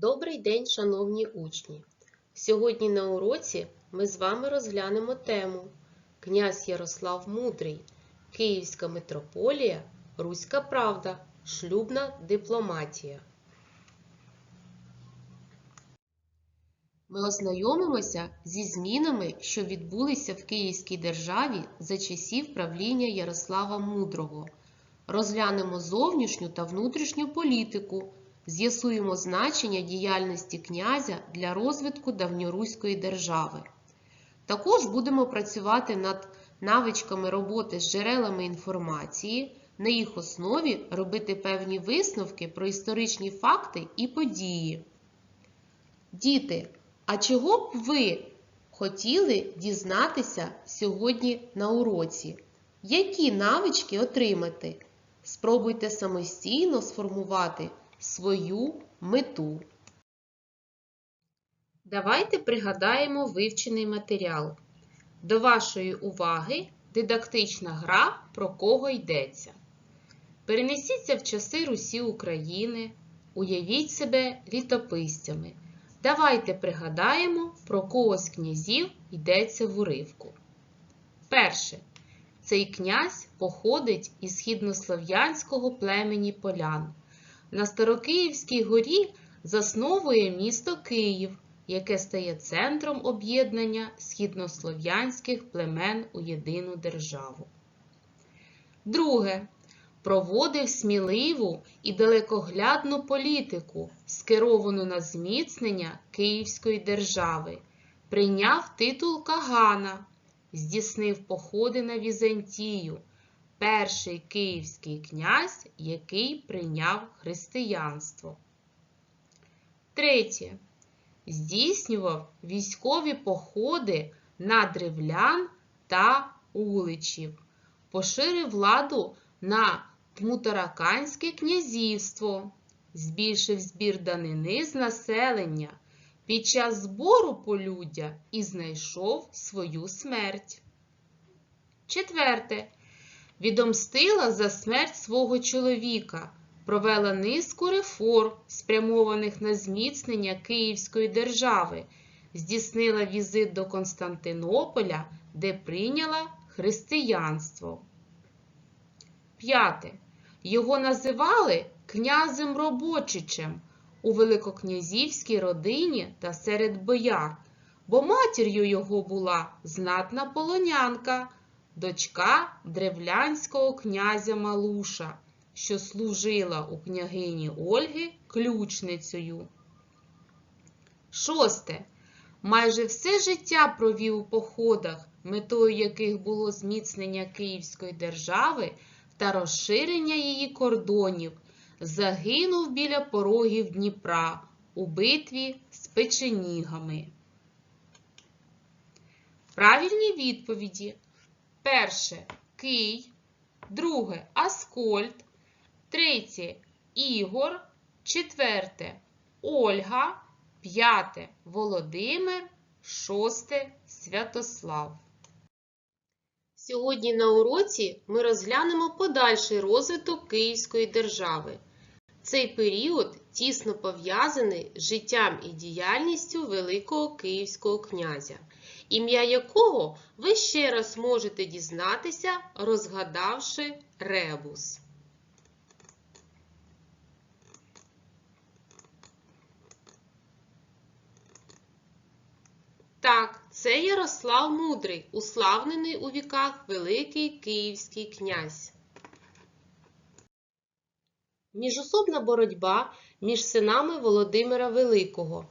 Добрий день, шановні учні! Сьогодні на уроці ми з вами розглянемо тему Князь Ярослав Мудрий, Київська митрополія, Руська Правда, шлюбна дипломатія. Ми ознайомимося зі змінами, що відбулися в Київській державі за часів правління Ярослава Мудрого. Розглянемо зовнішню та внутрішню політику, з'ясуємо значення діяльності князя для розвитку давньоруської держави. Також будемо працювати над навичками роботи з джерелами інформації, на їх основі робити певні висновки про історичні факти і події. Діти, а чого б ви хотіли дізнатися сьогодні на уроці? Які навички отримати? Спробуйте самостійно сформувати свою мету. Давайте пригадаємо вивчений матеріал. До вашої уваги дидактична гра про кого йдеться. Перенесіться в часи Русі України, уявіть себе літописцями. Давайте пригадаємо, про кого з князів йдеться в уривку. Перше. Цей князь походить із східнослов'янського племені полян. На Старокиївській горі засновує місто Київ, яке стає центром об'єднання східнослов'янських племен у єдину державу. Друге. Проводив сміливу і далекоглядну політику, скеровану на зміцнення Київської держави, прийняв титул Кагана, здійснив походи на Візантію, перший київський князь, який прийняв християнство. Третє. Здійснював військові походи на древлян та уличів, поширив владу на Тмутараканське князівство, збільшив збір данини з населення під час збору полюддя і знайшов свою смерть. Четверте. Відомстила за смерть свого чоловіка, провела низку реформ, спрямованих на зміцнення Київської держави, здійснила візит до Константинополя, де прийняла християнство. П'яте. Його називали князем Робочичем у великокнязівській родині та серед бояр, бо матір'ю його була знатна полонянка, дочка древлянського князя Малуша, що служила у княгині Ольги ключницею. Шосте. Майже все життя провів у походах, метою яких було зміцнення Київської держави та розширення її кордонів, загинув біля порогів Дніпра у битві з печенігами. Правильні відповіді. Перше Кий, друге Аскольд, третє Ігор, четверте Ольга, п'яте Володимир, шосте Святослав. Сьогодні на уроці ми розглянемо подальший розвиток Київської держави. Цей період тісно пов'язаний з життям і діяльністю Великого Київського князя, ім'я якого ви ще раз можете дізнатися, розгадавши ребус. Так, це Ярослав Мудрий, уславнений у віках Великий Київський князь. Міжособна боротьба між синами Володимира Великого.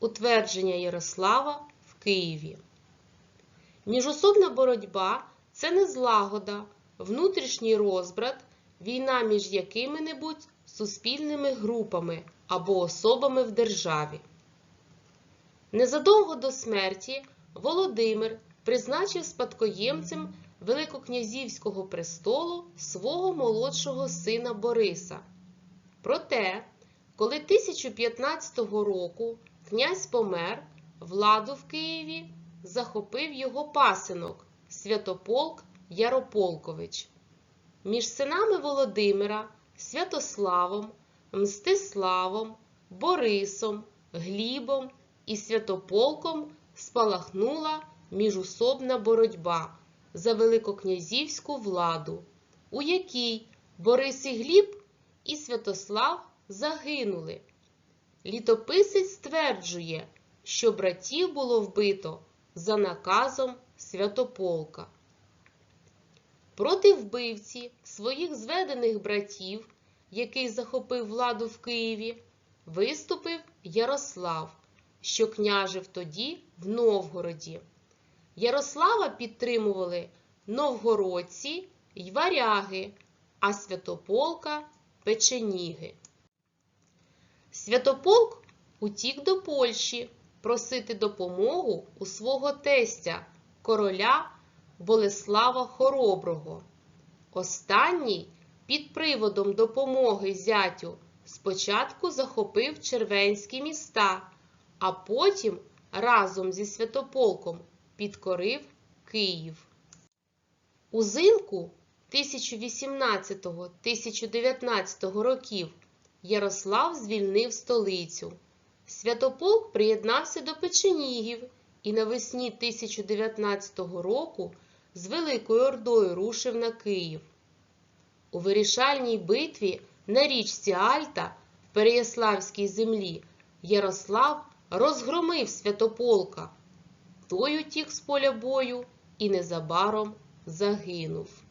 Утвердження Ярослава в Києві. Міжособна боротьба це не злагода, внутрішній розбрат, війна між якими-небудь суспільними групами або особами в державі. Незадовго до смерті Володимир призначив спадкоємцем Великокнязівського престолу свого молодшого сина Бориса. Проте, коли 1015 року князь помер, владу в Києві захопив його пасинок Святополк Ярополкович. Між синами Володимира, Святославом, Мстиславом Борисом, Глібом і Святополком спалахнула міжусобна боротьба за великокнязівську владу, у якій Борис і Гліб і Святослав загинули. Літописець стверджує, що братів було вбито за наказом Святополка. Проти вбивці своїх зведених братів, який захопив владу в Києві, виступив Ярослав, що княжив тоді в Новгороді. Ярослава підтримували новгородці й варяги, а Святополка печеніги. Святополк утік до Польщі просити допомогу у свого тестя, короля Болеслава Хороброго. Останній під приводом допомоги зятю спочатку захопив червенські міста, а потім разом зі Святополком підкорив Київ. Узимку 1018-1019 років Ярослав звільнив столицю. Святополк приєднався до печенігів і навесні 1019 року з Великою Ордою рушив на Київ. У вирішальній битві на річці Альта в Переяславській землі Ярослав розгромив Святополка. Той утік з поля бою і незабаром загинув.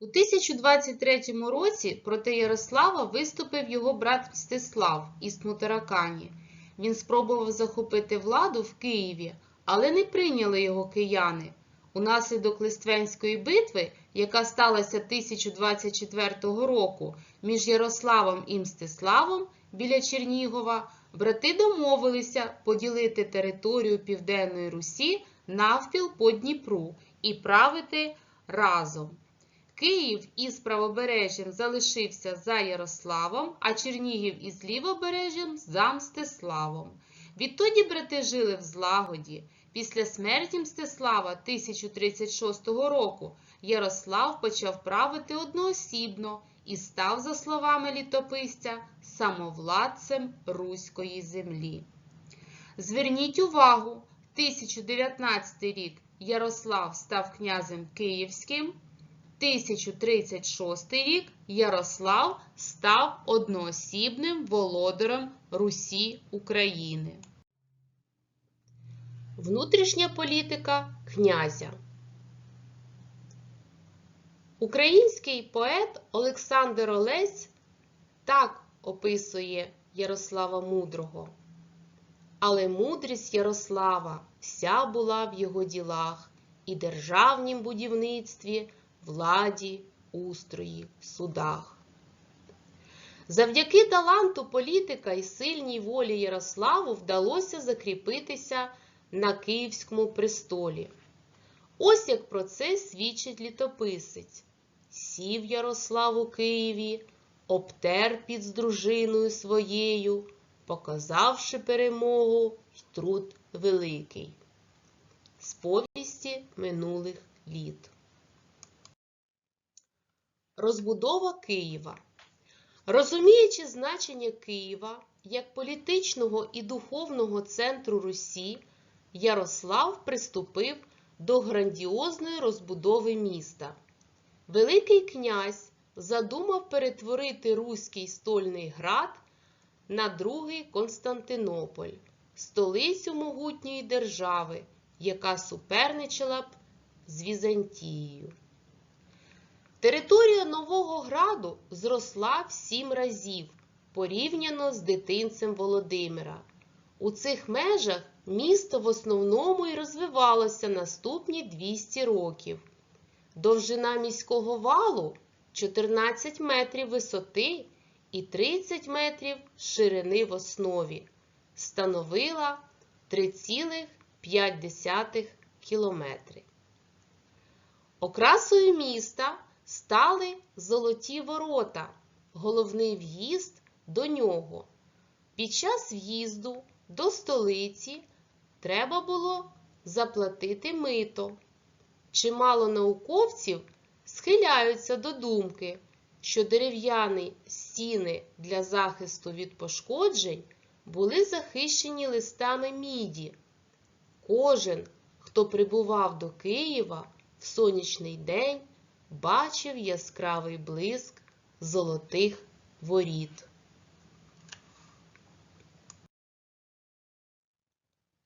У 1023 році проти Ярослава виступив його брат Мстислав із Тмутаракані. Він спробував захопити владу в Києві, але не прийняли його кияни. Унаслідок Лиственської битви, яка сталася 1024 року між Ярославом і Мстиславом біля Чернігова, брати домовилися поділити територію Південної Русі навпіл по Дніпру і правити разом. Київ із правобережжям залишився за Ярославом, а Чернігів із лівобережжям за Мстиславом. Відтоді брати жили в злагоді. Після смерті Мстислава 1036 року Ярослав почав правити одноосібно і став, за словами літописця, самовладцем Руської землі. Зверніть увагу, 1019 рік Ярослав став князем Київським. 1036 рік Ярослав став одноосібним володарем Русі України. Внутрішня політика князя. Український поет Олександр Олесь так описує Ярослава Мудрого. Але мудрість Ярослава вся була в його ділах і державнім будівництві владі, устрої, судах. Завдяки таланту політика і сильній волі Ярославу вдалося закріпитися на Київському престолі. Ось як про це свідчить літописець. Сів Ярослав у Києві, обтер під з дружиною своєю, показавши перемогу й труд великий. З повісті минулих літ. Розбудова Києва. Розуміючи значення Києва як політичного і духовного центру Русі, Ярослав приступив до грандіозної розбудови міста. Великий князь задумав перетворити Руський стольний град на другий Константинополь, столицю могутньої держави, яка суперничала б з Візантією. Територія Нового Граду зросла в сім разів порівняно з дитинцем Володимира. У цих межах місто в основному і розвивалося наступні 200 років. Довжина міського валу 14 метрів висоти і 30 метрів ширини в основі, становила 3,5 кілометри. Окрасою міста стали золоті ворота, головний в'їзд до нього. Під час в'їзду до столиці треба було заплатити мито. Чимало науковців схиляються до думки, що дерев'яні стіни для захисту від пошкоджень були захищені листами міді. Кожен, хто прибував до Києва в сонячний день, бачив яскравий блиск золотих воріт.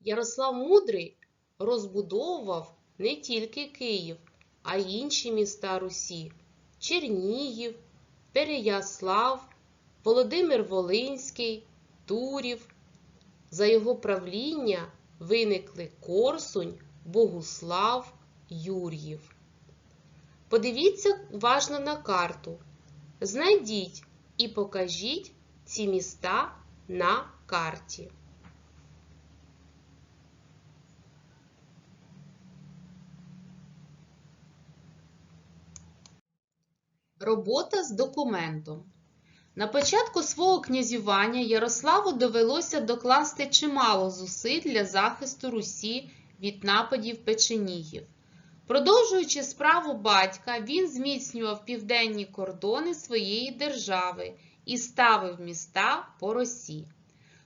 Ярослав Мудрий розбудовував не тільки Київ, а й інші міста Русі Чернігів, Переяслав, Володимир Волинський, Турів. За його правління виникли Корсунь, Богуслав, Юр'їв. Подивіться уважно на карту. Знайдіть і покажіть ці міста на карті. Робота з документом. На початку свого князювання Ярославу довелося докласти чимало зусиль для захисту Русі від нападів печенігів. Продовжуючи справу батька, він зміцнював південні кордони своєї держави і ставив міста по Росі.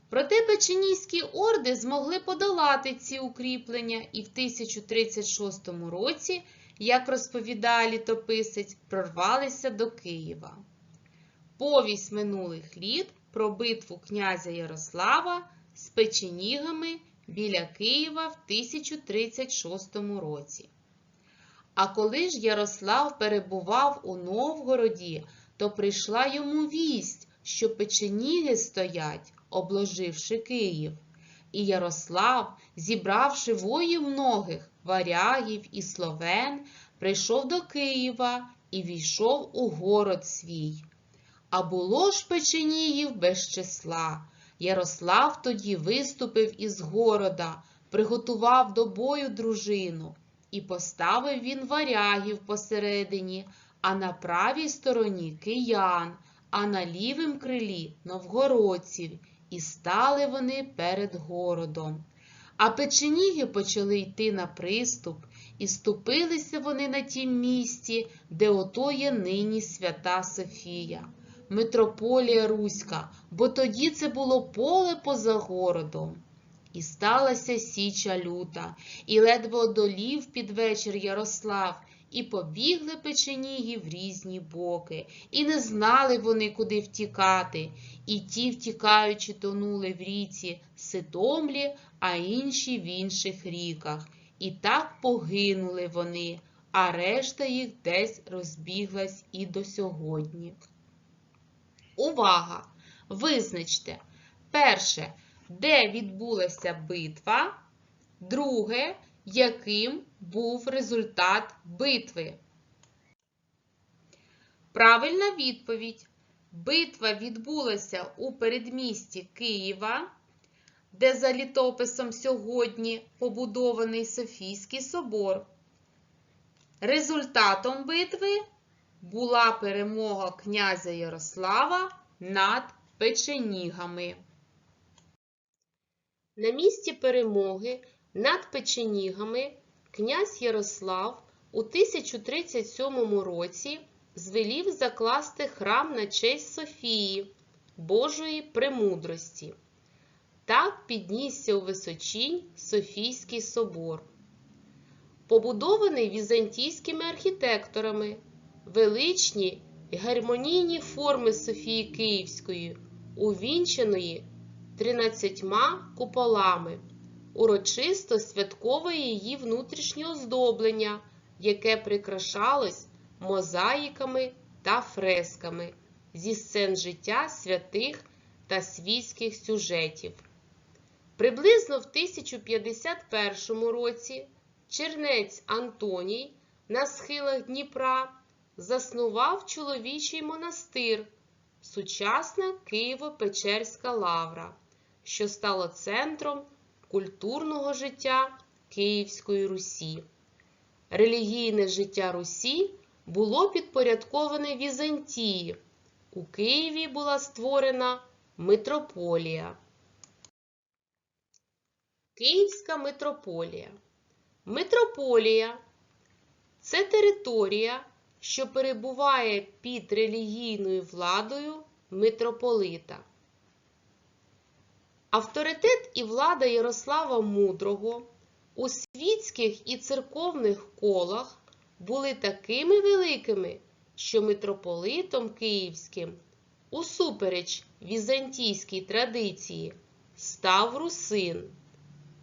Проте печенігські орди змогли подолати ці укріплення і в 1036 році, як розповідає літописець, прорвалися до Києва. Повість минулих літ про битву князя Ярослава з печенігами біля Києва в 1036 році. А коли ж Ярослав перебував у Новгороді, то прийшла йому вість, що печеніги стоять, обложивши Київ. І Ярослав, зібравши воїв многих, варягів і словен, прийшов до Києва і війшов у город свій. А було ж печенігів без числа. Ярослав тоді виступив із города, приготував до бою дружину, і поставив він варягів посередині, а на правій стороні киян, а на лівім крилі новгородців, і стали вони перед городом. А печеніги почали йти на приступ, і ступилися вони на тім місці, де ото є нині свята Софія митрополія Руська, бо тоді це було поле поза городом. І сталася січа люта, і ледве одолів під вечір Ярослав, і побігли печеніги в різні боки, і не знали вони, куди втікати, і ті, втікаючи, тонули в ріці Ситомлі, а інші в інших ріках. І так погинули вони, а решта їх десь розбіглась і до сьогодні. Увага! Визначте, перше, де відбулася битва, друге, яким був результат битви. Правильна відповідь. Битва відбулася у передмісті Києва, де за літописом сьогодні побудований Софійський собор. Результатом битви була перемога князя Ярослава над печенігами. На місці перемоги над печенігами князь Ярослав у 1037 році звелів закласти храм на честь Софії, Божої премудрості. Так піднісся у височінь Софійський собор, побудований візантійськими архітекторами величні й гармонійні форми Софії Київської, увінченої тринадцятьма куполами, урочисто святкове її внутрішнє оздоблення, яке прикрашалось мозаїками та фресками зі сцен життя святих та світських сюжетів. Приблизно в 1051 році чернець Антоній на схилах Дніпра заснував чоловічий монастир, сучасна Києво-Печерська лавра, що стало центром культурного життя Київської Русі. Релігійне життя Русі було підпорядковане Візантії. У Києві була створена митрополія. Київська митрополія. Митрополія це територія, що перебуває під релігійною владою митрополита. Авторитет і влада Ярослава Мудрого у світських і церковних колах були такими великими, що митрополитом Київським, усупереч візантійській традиції, став русин,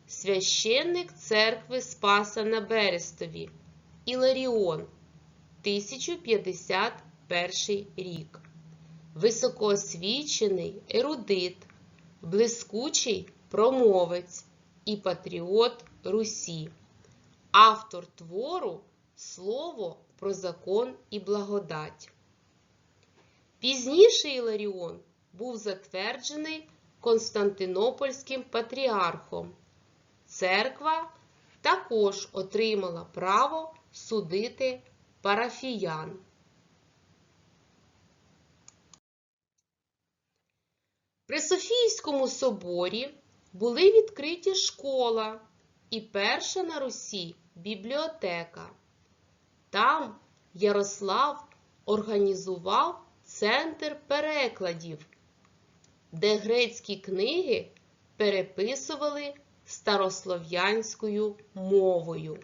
священник церкви Спаса на Берестові Іларіон, 1051 рік, високоосвічений ерудит, блискучий промовець і патріот Русі, автор твору Слово про закон і благодать. Пізніше Іларіон був затверджений Константинопольським патріархом. Церква також отримала право судити парафіян. При Софійському соборі були відкриті школа і перша на Русі бібліотека. Там Ярослав організував центр перекладів, де грецькі книги переписували старослов'янською мовою.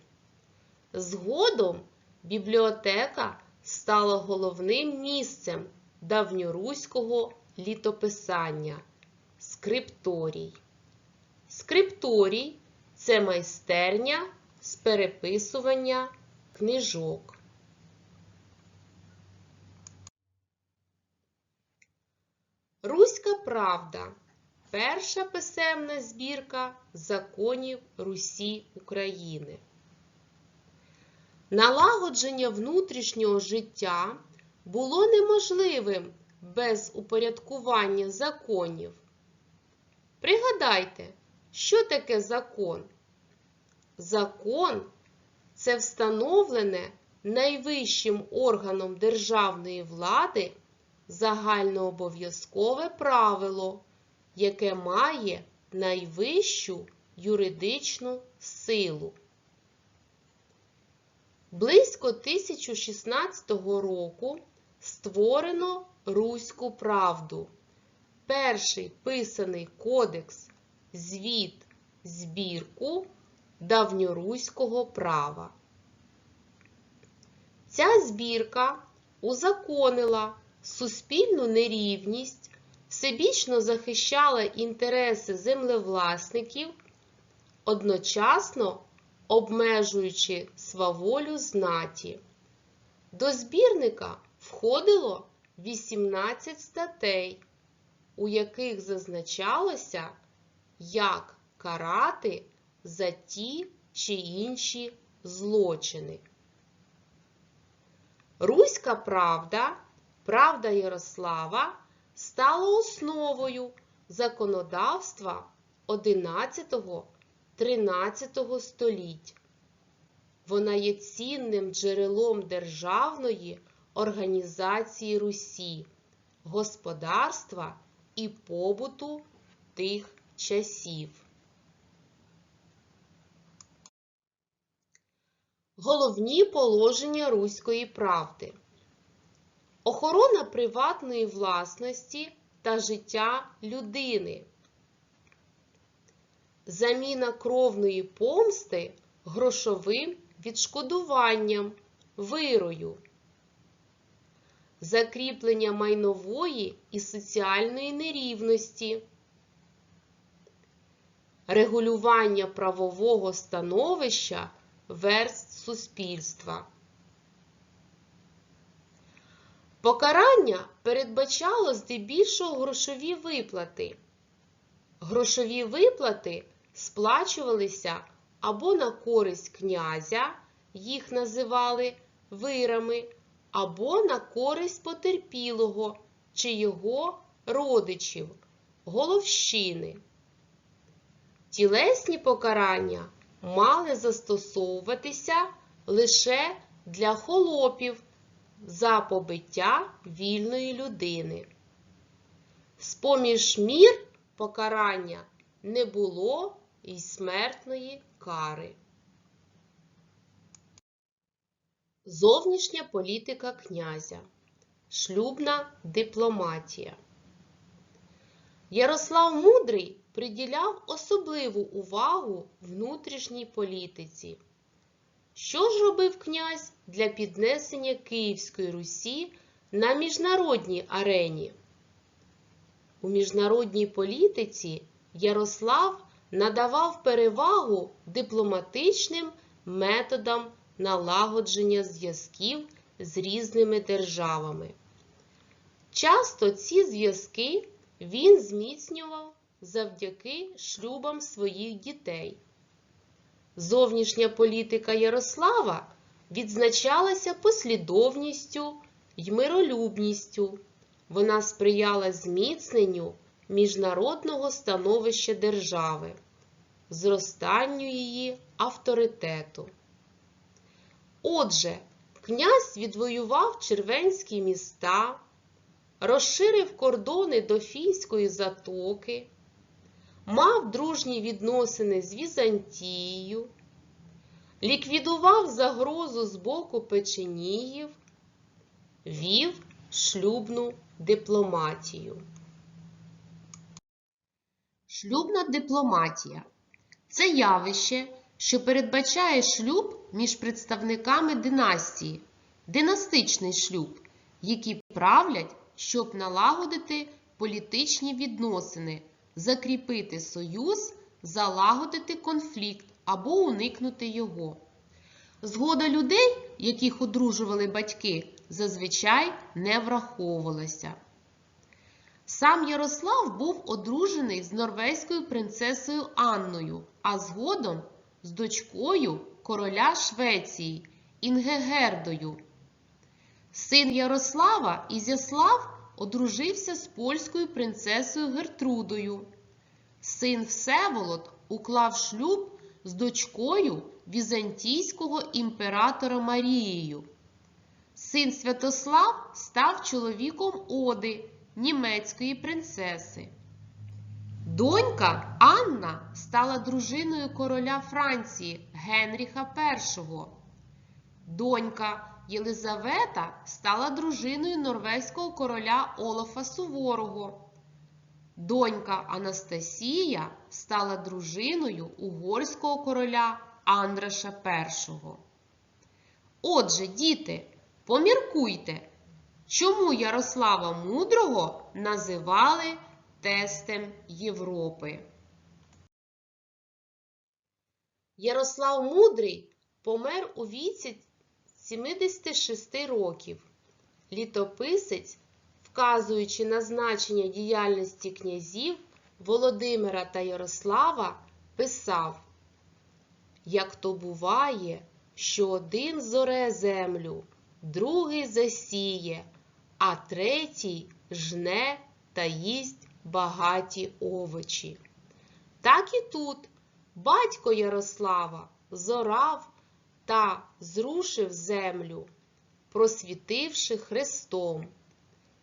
Згодом бібліотека стала головним місцем давньоруського літописання скрипторій. Скрипторій це майстерня з переписування книжок. Руська правда перша писемна збірка законів Русі України. Налагодження внутрішнього життя було неможливим без упорядкування законів. Пригадайте, що таке закон? Закон це встановлене найвищим органом державної влади загальнообов'язкове правило, яке має найвищу юридичну силу. Близько 1016 року створено Руську правду, перший писаний кодекс звіт збірку давньоруського права. Ця збірка узаконила суспільну нерівність, всебічно захищала інтереси землевласників, одночасно обмежуючи сваволю знаті. До збірника входило 18 статей, у яких зазначалося, як карати за ті чи інші злочини. Руська правда, правда Ярослава стала основою законодавства 11-13 століть. Вона є цінним джерелом державної організації Русі, господарства і побуту тих часів. Головні положення Руської правди. Охорона приватної власності та життя людини. Заміна кровної помсти грошовим відшкодуванням, вирою. Закріплення майнової і соціальної нерівності. Регулювання правового становища верст суспільства. Покарання передбачало здебільшого грошові виплати. Грошові виплати сплачувалися або на користь князя, їх називали вирами, або на користь потерпілого чи його родичів, головщини. Тілесні покарання мали застосовуватися лише для холопів за побиття вільної людини. З-поміж мір покарання не було й смертної кари. Зовнішня політика князя. Шлюбна дипломатія. Ярослав Мудрий приділяв особливу увагу внутрішній політиці. Що ж робив князь для піднесення Київської Русі на міжнародній арені? У міжнародній політиці Ярослав надавав перевагу дипломатичним методам налагодження зв'язків з різними державами. Часто ці зв'язки він зміцнював завдяки шлюбам своїх дітей. Зовнішня політика Ярослава відзначалася послідовністю й миролюбністю. Вона сприяла зміцненню міжнародного становища держави, зростанню її авторитету. Отже, князь відвоював червенські міста, розширив кордони до Фійської затоки, мав дружні відносини з Візантією, ліквідував загрозу з боку печеніїв, вів шлюбну дипломатію. Шлюбна дипломатія це явище, що передбачає шлюб між представниками династії, династичний шлюб, які правлять, щоб налагодити політичні відносини, закріпити союз, залагодити конфлікт або уникнути його. Згода людей, яких одружували батьки, зазвичай не враховувалася. Сам Ярослав був одружений з норвезькою принцесою Анною, а згодом з дочкою короля Швеції Інгегердою. Син Ярослава Ізяслав одружився з польською принцесою Гертрудою. Син Всеволод уклав шлюб з дочкою візантійського імператора Марією. Син Святослав став чоловіком Оди, німецької принцеси. Донька Анна стала дружиною короля Франції Генріха І. Донька Єлизавета стала дружиною норвезького короля Олафа Суворого. Донька Анастасія стала дружиною угорського короля Андраша І. Отже, діти, поміркуйте, чому Ярослава Мудрого називали тестем Європи. Ярослав Мудрий помер у віці 76 років. Літописець, вказуючи на значення діяльності князів Володимира та Ярослава, писав: Як то буває, що один зоре землю, другий засіє, а третій жне та їсть багаті овочі. Так і тут батько Ярослава зорав та зрушив землю, просвітивши Христом.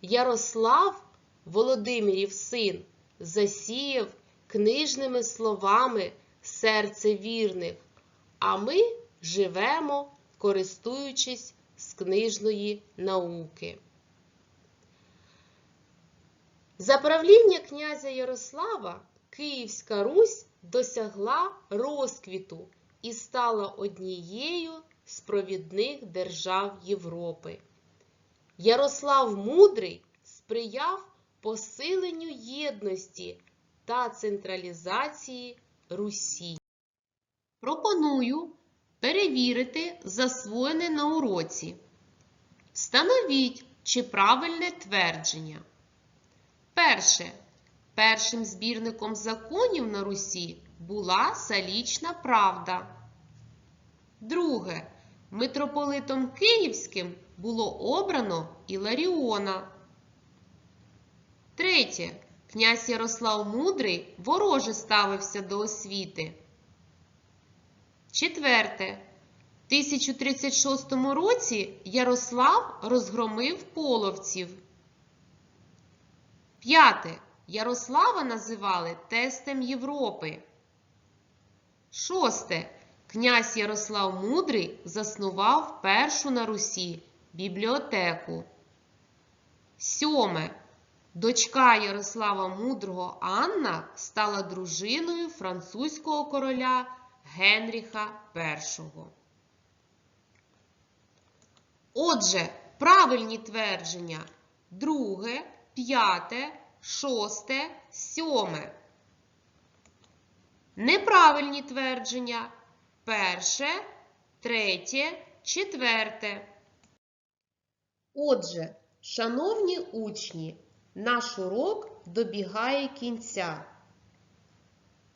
Ярослав, Володимирів син, засіяв книжними словами серце вірних, а ми живемо, користуючись з книжної науки. За правління князя Ярослава Київська Русь досягла розквіту і стала однією з провідних держав Європи. Ярослав Мудрий сприяв посиленню єдності та централізації Русі. Пропоную перевірити засвоєне на уроці. Встановіть, чи правильне твердження. Перше. Першим збірником законів на Русі була Салічна Правда. Друге. Митрополитом Київським було обрано Іларіона. Третє. Князь Ярослав Мудрий вороже ставився до освіти. Четверте. В 1036 році Ярослав розгромив половців. П'яте. Ярослава називали тестем Європи. Шосте. Князь Ярослав Мудрий заснував першу на Русі бібліотеку. Сьоме. Дочка Ярослава Мудрого Анна стала дружиною французького короля Генріха І. Отже, правильні твердження друге, п'яте, шосте, сьоме. Неправильні твердження перше, третє, четверте. Отже, шановні учні, наш урок добігає кінця.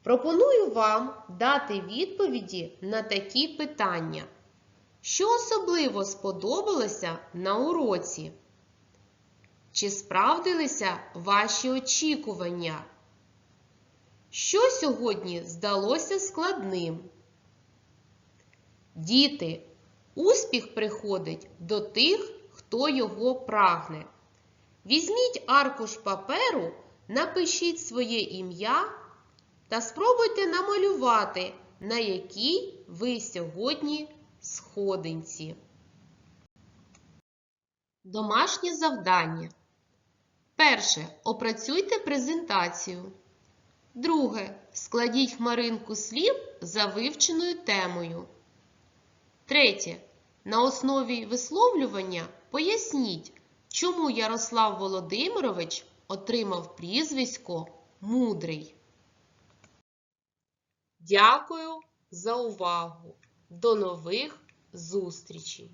Пропоную вам дати відповіді на такі питання. Що особливо сподобалося на уроці? Чи справдилися ваші очікування? Що сьогодні здалося складним? Діти, успіх приходить до тих, хто його прагне. Візьміть аркуш паперу, напишіть своє ім'я та спробуйте намалювати, на якій ви сьогодні сходинці. Домашнє завдання. Перше. Опрацюйте презентацію. Друге. Складіть хмаринку слів за вивченою темою. Третє. На основі висловлювання поясніть, чому Ярослав Володимирович отримав прізвисько Мудрий. Дякую за увагу! До нових зустрічей!